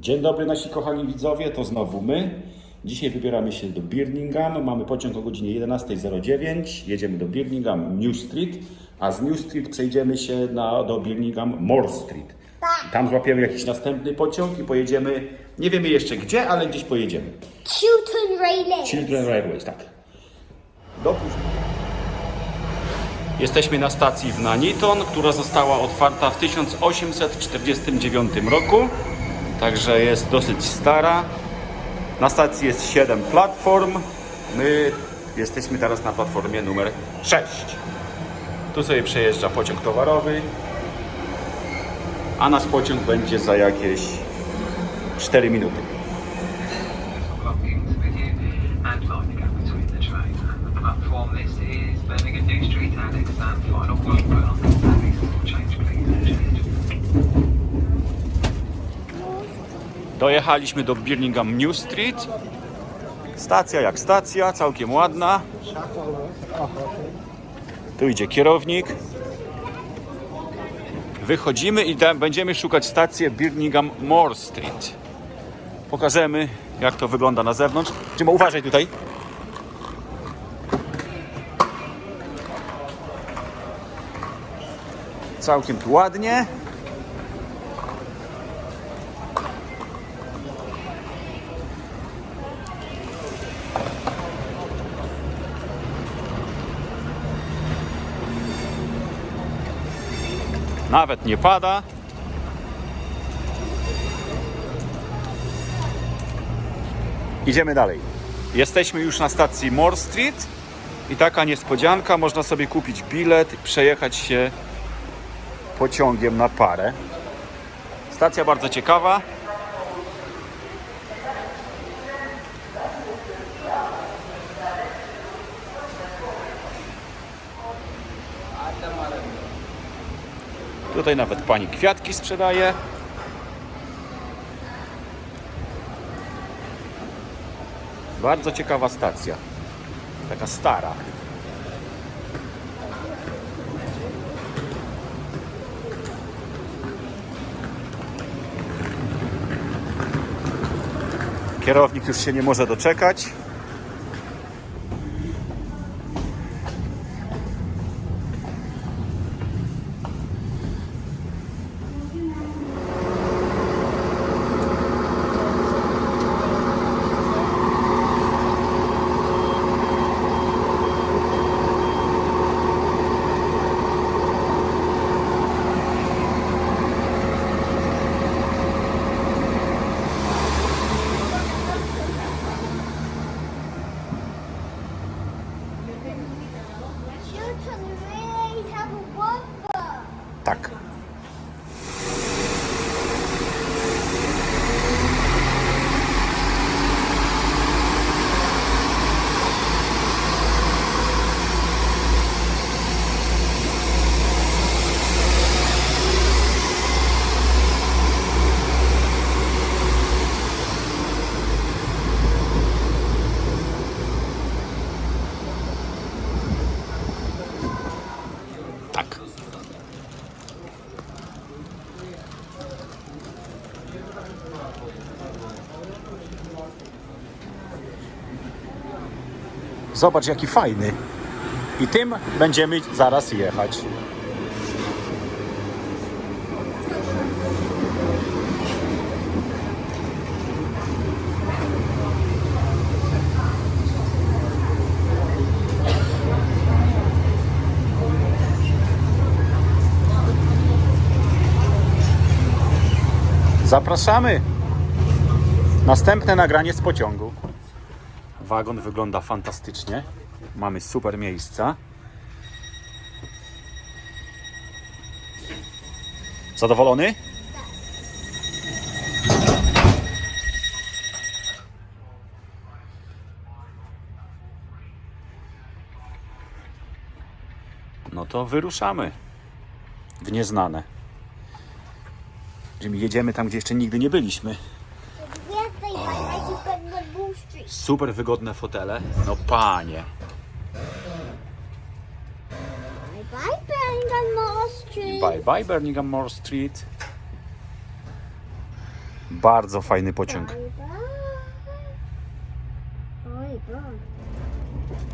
Dzień dobry nasi kochani widzowie, to znowu my. Dzisiaj wybieramy się do Birmingham. Mamy pociąg o godzinie 11.09. Jedziemy do Birmingham New Street, a z New Street przejdziemy się na, do Birmingham Moore Street. Tak. Tam złapiemy jakiś następny pociąg i pojedziemy, nie wiemy jeszcze gdzie, ale gdzieś pojedziemy. Chilton Railway. Children Railways, tak. Do później. Jesteśmy na stacji w Naniton, która została otwarta w 1849 roku, także jest dosyć stara. Na stacji jest 7 platform. My jesteśmy teraz na platformie numer 6. Tu sobie przejeżdża pociąg towarowy, a nasz pociąg będzie za jakieś 4 minuty. platform. This is Birmingham New Street, Alex, and final one Dojechaliśmy do Birmingham New Street. Stacja jak stacja, całkiem ładna. Tu idzie kierownik. Wychodzimy i będziemy szukać stacji Birmingham Moore Street. Pokażemy, jak to wygląda na zewnątrz. Będziemy uważaj tutaj. Całkiem tu ładnie. Nawet nie pada. Idziemy dalej. Jesteśmy już na stacji Moore Street i taka niespodzianka, można sobie kupić bilet i przejechać się pociągiem na parę. Stacja bardzo ciekawa. Tutaj nawet pani kwiatki sprzedaje. Bardzo ciekawa stacja. Taka stara. Kierownik już się nie może doczekać. так. Zobacz jaki fajny. I tym będziemy zaraz jechać. Zapraszamy. Następne nagranie z pociągu. Wagon wygląda fantastycznie. Mamy super miejsca. Zadowolony? No to wyruszamy w nieznane. Jimmy, jedziemy tam, gdzie jeszcze nigdy nie byliśmy. Super wygodne fotele. No panie. Bye bye, Birmingham Street. Bye bye Birmingham Moore Street. Bardzo fajny pociąg.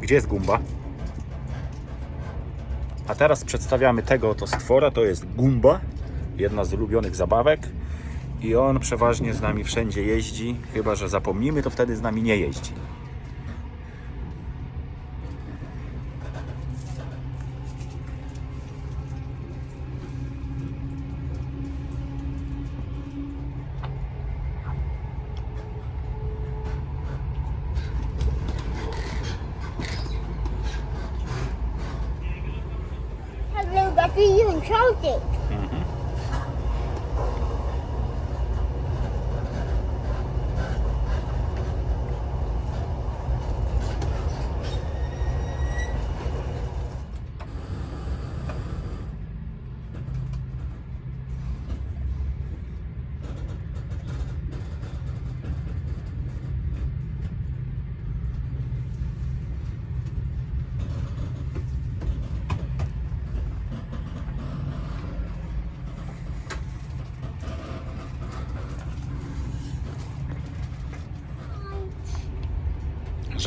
Gdzie jest Gumba? A teraz przedstawiamy tego oto stwora. To jest Gumba, jedna z ulubionych zabawek. I on przeważnie z nami wszędzie jeździ. Chyba, że zapomnimy, to wtedy z nami nie jeździ. Hello, Buffy, you Celtic.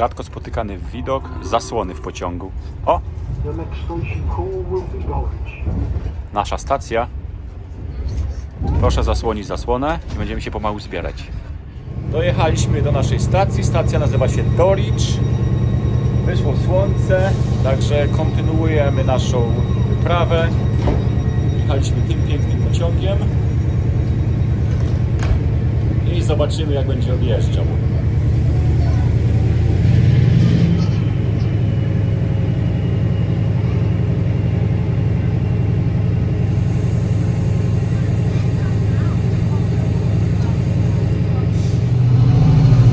Rzadko spotykany widok zasłony w pociągu. O, nasza stacja. Proszę zasłonić zasłonę i będziemy się pomału zbierać. Dojechaliśmy do naszej stacji. Stacja nazywa się Dulwich. Wyszło słońce, także kontynuujemy naszą wyprawę. Jechaliśmy tym pięknym pociągiem i zobaczymy jak będzie odjeżdżał.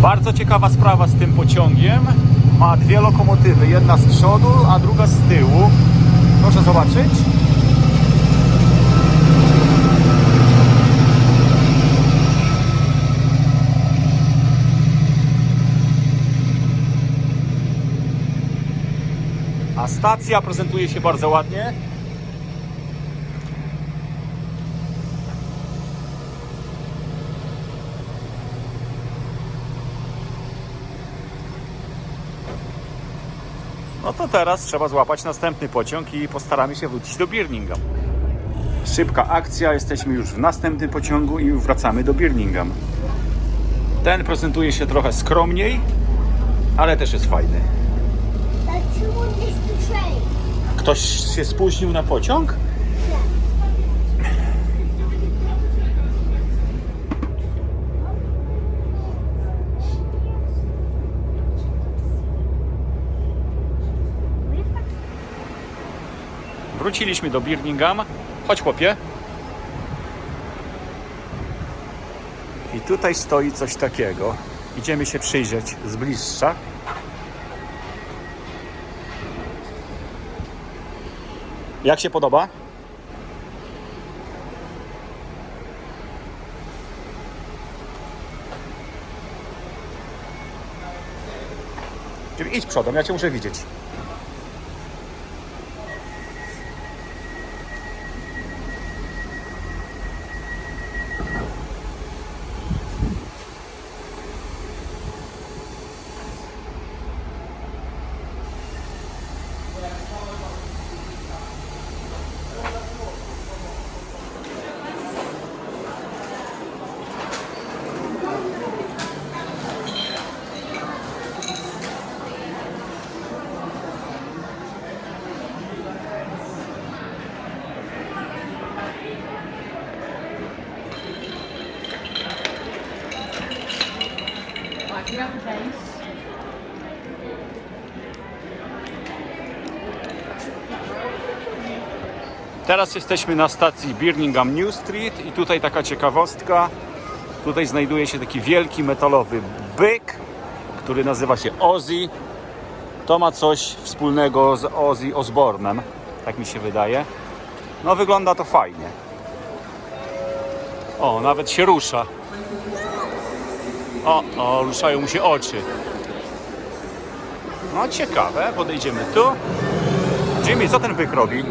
Bardzo ciekawa sprawa z tym pociągiem. Ma dwie lokomotywy, jedna z przodu, a druga z tyłu. Proszę zobaczyć. A stacja prezentuje się bardzo ładnie. No to teraz trzeba złapać następny pociąg i postaramy się wrócić do Birmingham. Szybka akcja, jesteśmy już w następnym pociągu i wracamy do Birmingham. Ten prezentuje się trochę skromniej, ale też jest fajny. Ktoś się spóźnił na pociąg? Wróciliśmy do Birmingham. Chodź chłopie. I tutaj stoi coś takiego. Idziemy się przyjrzeć z bliższa. Jak się podoba? Idź przodem, ja cię muszę widzieć. Teraz jesteśmy na stacji Birmingham New Street i tutaj taka ciekawostka. Tutaj znajduje się taki wielki metalowy byk, który nazywa się Ozzy. To ma coś wspólnego z Ozzy Osbornem, tak mi się wydaje. No wygląda to fajnie. O, nawet się rusza. O, o, ruszają mu się oczy. No ciekawe, podejdziemy tu. Jimmy, co ten byk robi?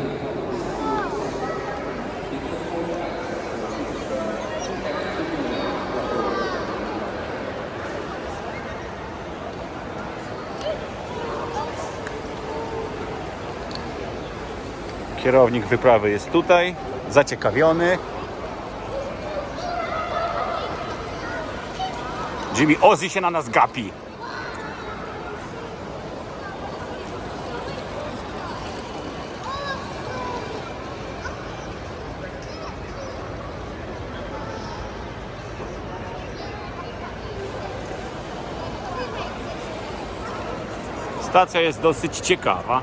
Kierownik wyprawy jest tutaj, zaciekawiony. Jimmy Ozzy się na nas gapi. Stacja jest dosyć ciekawa.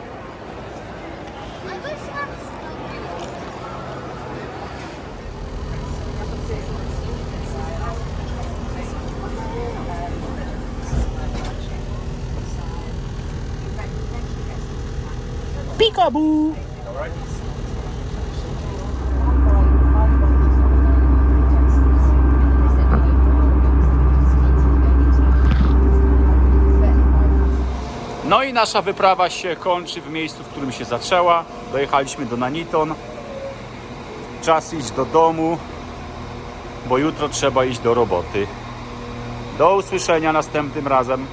Peekaboo! No i nasza wyprawa się kończy w miejscu, w którym się zaczęła. Dojechaliśmy do Naniton. Czas iść do domu, bo jutro trzeba iść do roboty. Do usłyszenia następnym razem.